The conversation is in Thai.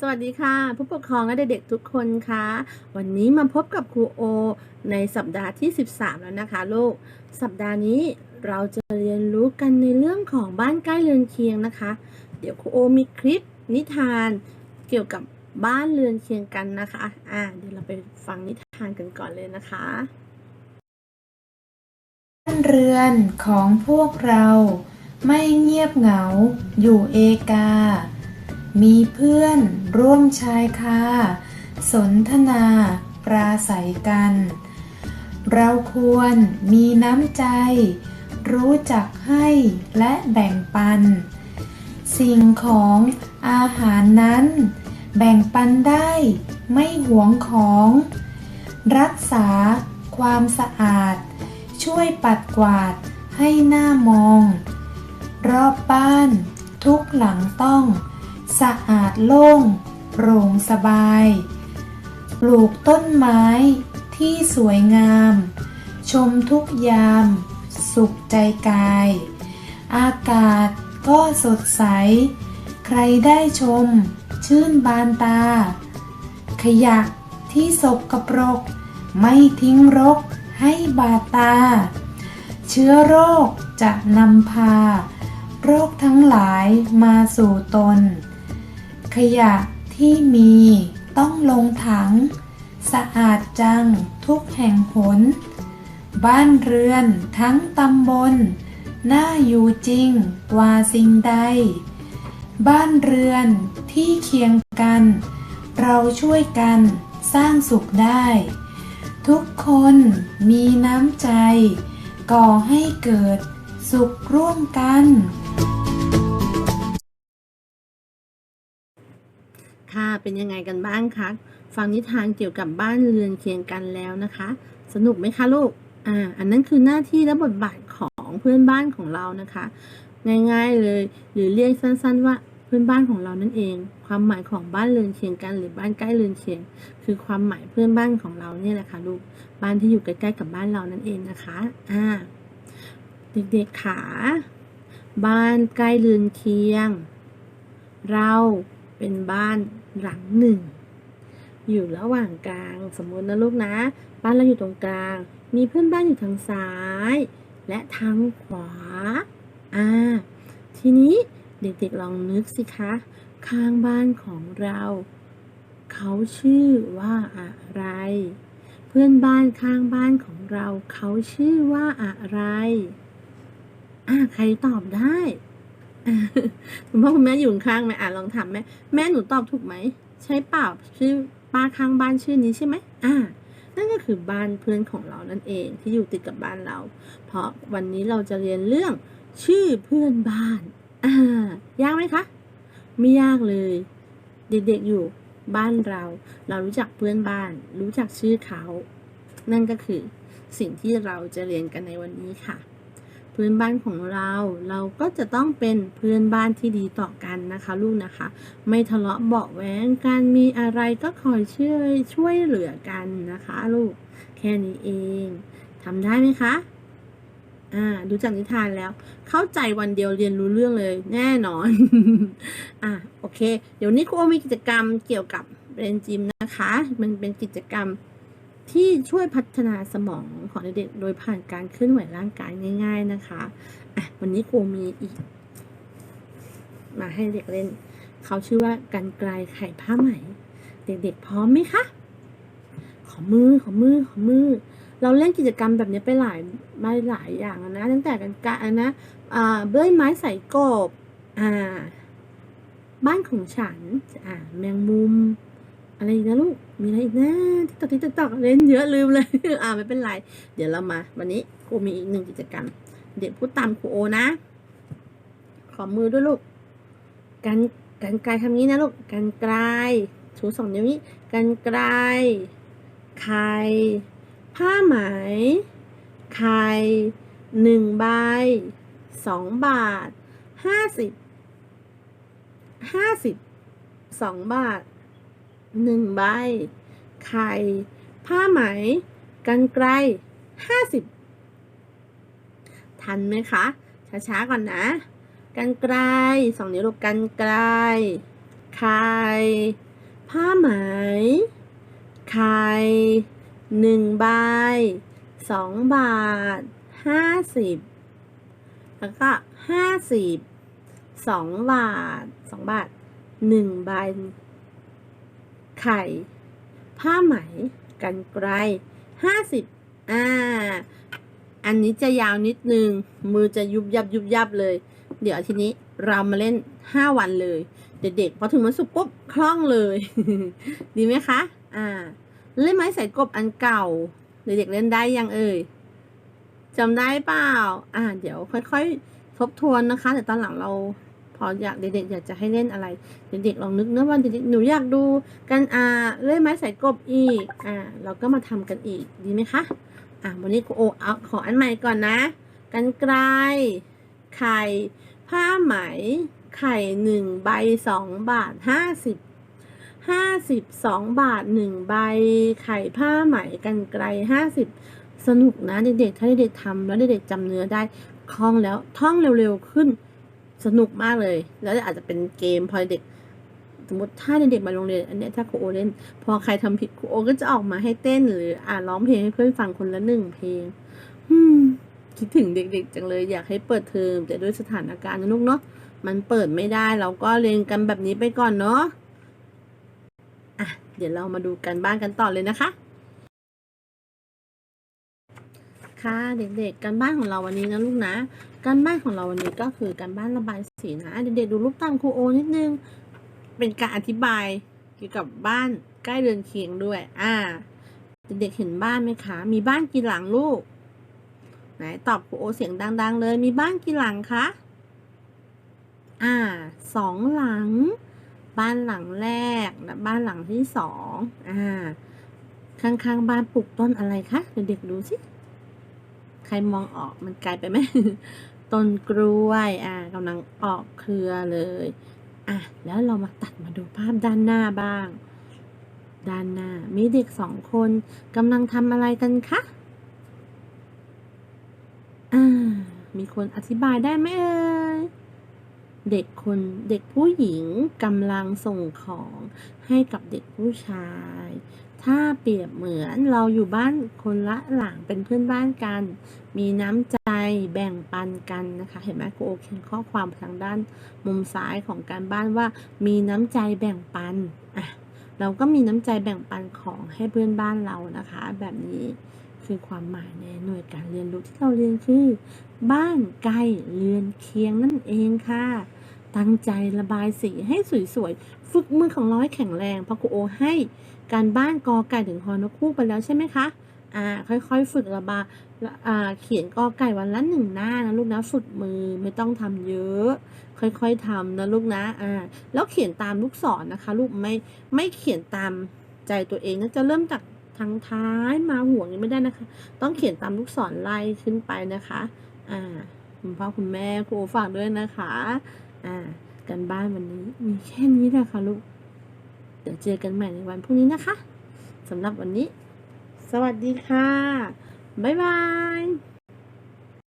สวัสดีค่ะ ผู้ปกครองและเด็กๆทุกคนค่ะ วันนี้มาพบกับครูโอ ในสัปดาห์ที่ 13 แล้วนะคะลูก สัปดาห์นี้เราจะเรียนรู้กันในเรื่องของบ้านใกล้เรือนเคียงนะคะ เดี๋ยวครูโอมีคลิปนิทานเกี่ยวกับบ้านเรือนเคียงกันนะคะอ่าเดี๋ยวเราไปฟังนิทานกันก่อนเลยนะคะบ้านเรือนของพวกเราไม่เงียบเหงาอยู่เอกา มีเพื่อนร่วมชายคาสนทนา ปราศัยกัน เราควรมีน้ำใจ รู้จักให้และแบ่งปัน สิ่งของอาหารนั้น แบ่งปันได้ไม่หวงของ รักษาความสะอาด ช่วยปัดกวาดให้หน้ามอง รอบบ้านทุกหลังต้อง สะอาดโล่งโปร่งสบาย ปลูกต้นไม้ที่สวยงาม ชมทุกยาม สุขใจกาย อากาศก็สดใส ใครได้ชม ชื่นบานตา ขยะที่สกกระปรก ไม่ทิ้งรกให้บาดตา เชื้อโรคจะนำพา โรคทั้งหลายมาสู่ตน ขยะที่มีต้องลงถัง สะอาดจังทุกแห่งหน บ้านเรือนทั้งตำบล น่าอยู่จริงกว่าสิ่งใด บ้านเรือนที่เคียงกัน เราช่วยกันสร้างสุขได้ ทุกคนมีน้ำใจ ก่อให้เกิดสุขร่วมกัน เป็นยังไงกันบ้างคะฟังนิทานเกี่ยวกับบ้านเรือนเคียงกันแล้วนะคะ สนุกไหมคะลูกอ่าอันนั้นคือหน้าที่และบทบาทของเพื่อนบ้านของเรานะคะ ง่ายๆเลยหรือเรียกสั้น ๆ ว่าเพื่อนบ้านของเรานั่นเอง ความหมายของบ้านเรือนเคียงกัน หรือบ้านใกล้เรือนเคียง คือความหมายเพื่อนบ้านของเราเนี่ยแหละค่ะลูกบ้านที่อยู่ใกล้ๆกับบ้านเรานั่นเองนะคะอ่าเด็กๆขาบ้านใกล้เรือนเคียง เรา เป็นบ้านหลังหนึ่ง อยู่ระหว่างกลาง สมมตินะลูกนะ บ้านเราอยู่ตรงกลาง มีเพื่อนบ้านอยู่ทางซ้าย และทางขวา อ่า ทีนี้เด็กๆลองนึกสิคะ ข้างบ้านของเรา เขาชื่อว่าอะไร เพื่อนบ้านข้างบ้านของเรา เขาชื่อว่าอะไร อ่าใครตอบได้ คุณพ่อคุณแม่อยู่ข้างไหมอะลองถามแม่แม่หนูตอบถูกไหมใช่เปล่าชื่อป้าข้างบ้านชื่อนี้ใช่ไหมอ่านั่นก็คือบ้านเพื่อนของเรานั่นเองที่อยู่ติดกับบ้านเรา เพราะวันนี้เราจะเรียนเรื่องชื่อเพื่อนบ้านอ่ายากไหมคะ ไม่ยากเลย เด็กๆอยู่บ้านเรา เรารู้จักเพื่อนบ้าน รู้จักชื่อเขา นั่นก็คือสิ่งที่เราจะเรียนกันในวันนี้ค่ะ เพื่อนบ้านของเรา เราก็จะต้องเป็นเพื่อนบ้านที่ดีต่อกันนะคะ ลูกนะคะ ไม่ทะเลาะเบาะแว้งกันมีอะไรก็คอยช่วยช่วยเหลือกันนะคะ ลูก แค่นี้เองทำได้ไหมคะอ่าดูจากนิทานแล้ว เข้าใจวันเดียวเรียนรู้เรื่องเลยแน่นอน อะโอเค เดี๋ยวนี้ครูโอมีกิจกรรมเกี่ยวกับเรียนจิมนะคะ มันเป็นกิจกรรม ที่ช่วยพัฒนาสมองของเด็กโดยผ่านการเคลื่อนไหวร่างกายง่าย ๆนะคะอะวันนี้ครูมีอีก มาให้เด็กเล่น เขาชื่อว่ากันไกลไข่ผ้าไหม เด็กๆพร้อมไหมคะ ขอมือขอมือขอมือ เราเล่นกิจกรรมแบบนี้ไปหลายมาหลายอย่างนะตั้งแต่กันกะนะอ่าเบื้อยไม้ใส่กบอ่า บ้านของฉันอ่าแมงมุม อะไรอีกนะลูก มีอะไรอีกนะที่ตอกที่ตอกเล่นเยอะลืมเลย อ่าไม่เป็นไร เดี๋ยวเรามา วันนี้ครูมีอีกหนึ่งกิจกรรม เด็กพูดตามครูโอนะ ขอมือด้วยลูก กันกันไกลทำนี้นะลูก กันไกลชูสองนิ้วนี้ กันไกล ไข่ ผ้าไหม ไข่หนึ่งใบสองบาทห้าสิบห้าสิบสองบาท หนึ่งใบ ไข่ ผ้าไหม กันไกลห้าสิบทันไหมคะ ช้าๆก่อนนะ กันไกลสองนิ้วลูกกันไกล ไข่ ผ้าไหม ไข่หนึ่งใบสองบาทห้าสิบแล้วก็ห้าสิบสองบาทสองบาทหนึ่งใบ ไข่ ผ้าไหม กันไกลห้าสิบอ่า อันนี้จะยาวนิดนึง มือจะยุบยับยุบยับเลย เดี๋ยวทีนี้เรามาเล่นห้าวันเลย เด็กๆพอถึงวันศุกร์ปุ๊บคล่องเลย ดีไหมคะ อ่า เล่นไม้ใส่กบอันเก่า เด็กๆเล่นได้ยังเอ่ยจำได้เปล่า อ่า เดี๋ยวค่อยๆ ทบทวนนะคะ แต่ตอนหลังเรา พออยากเด็กๆอยากจะให้เล่นอะไร เด็กๆลองนึกนะว่าเด็กๆหนูอยากดูกันอาเล่นไม้ใส่กบอีกอ่าเราก็มาทำกันอีกดีไหมคะอ่าวันนี้โอเอาขออันใหม่ก่อนนะกันไกลไข่ผ้าไหม ไข่หนึ่งใบสองบาทห้าสิบห้าสิบสองบาทหนึ่งใบ ไข่ผ้าไหมกันไกลห้าสิบสนุกนะเด็กๆถ้าเด็กๆทำแล้วเด็กๆจำเนื้อได้คล่องแล้วท่องเร็วๆขึ้น สนุกมากเลย แล้วอาจจะเป็นเกมพอเด็ก สมมติถ้าเด็กๆมาโรงเรียน อันเนี้ยถ้าครูโอเล่น พอใครทำผิดครูโอก็จะออกมาให้เต้น หรืออ่าร้องเพลงให้เพื่อนฟังคนละหนึ่งเพลงอืมคิดถึงเด็กๆจังเลยอยากให้เปิดเทอมแต่ด้วยสถานการณ์นะลูกเนาะมันเปิดไม่ได้เราก็เรียนกันแบบนี้ไปก่อนเนาะอะเดี๋ยวเรามาดูกันบ้านกันต่อเลยนะคะ ค่ะเด็กๆ การบ้านของเราวันนี้นะลูกนะ การบ้านของเราวันนี้ก็คือการบ้านระบายสีนะเด็กๆดูรูปตามครูโอนิดนึง เป็นการอธิบายเกี่ยวกับบ้านใกล้เรือนเคียงด้วย อ่า เด็กๆเห็นบ้านไหมคะ มีบ้านกี่หลังลูก ไหนตอบครูโอเสียงดัง ๆ เลย มีบ้านกี่หลังคะ อ่า สองหลัง บ้านหลังแรกและบ้านหลังที่สอง อ่า ข้างๆบ้านปลูกต้นอะไรคะ เด็กๆดูสิ ใครมองออกมันไกลไปไหมต้นกล้วยอ่ากำลังออกเครือเลยอะแล้วเรามาตัดมาดูภาพด้านหน้าบ้าง ด้านหน้า มีเด็กสองคนกำลังทำอะไรกันคะอ่ามีคนอธิบายได้ไหมเอ่ย เด็กคนเด็กผู้หญิงกำลังส่งของให้กับเด็กผู้ชาย ถ้าเปรียบเหมือนเราอยู่บ้านคนละหลังเป็นเพื่อนบ้านกัน มีน้ำใจแบ่งปันกันนะคะ เห็นไหมครูโอเขียนข้อความทางด้านมุมซ้ายของการบ้านว่า มีน้ำใจแบ่งปันอะเราก็มีน้ำใจแบ่งปันของให้เพื่อนบ้านเรานะคะ แบบนี้ คือความหมายในหน่วยการเรียนรู้ที่เราเรียนคือ บ้านใกล้เรือนเคียงนั่นเองค่ะ ตั้งใจระบายสีให้สวยๆ ฝึกมือของเราให้แข็งแรงเพราะครูโอให้การบ้านกอไก่ถึงฮอนกคู่ไปแล้วใช่ไหมคะอ่าค่อยๆ ฝึกระบายอ่าเขียนกอไก่วันละหนึ่งหน้านะลูกนะฝึกมือไม่ต้องทำเยอะ ค่อยๆทำนะลูกนะอ่าแล้วเขียนตามลูกศรนะคะ ลูกไม่ไม่เขียนตามใจตัวเองนะจะเริ่มจาก ทางท้ายมาห่วงยังไม่ได้นะคะ ต้องเขียนตามลูกศรไล่ขึ้นไปนะคะ อ่า คุณพ่อคุณแม่ครูฝากด้วยนะคะ อ่า กันบ้านวันนี้มีแค่นี้แหละค่ะลูก เดี๋ยวเจอกันใหม่ในวันพรุ่งนี้นะคะสำหรับวันนี้ สวัสดีค่ะ บ๊ายบาย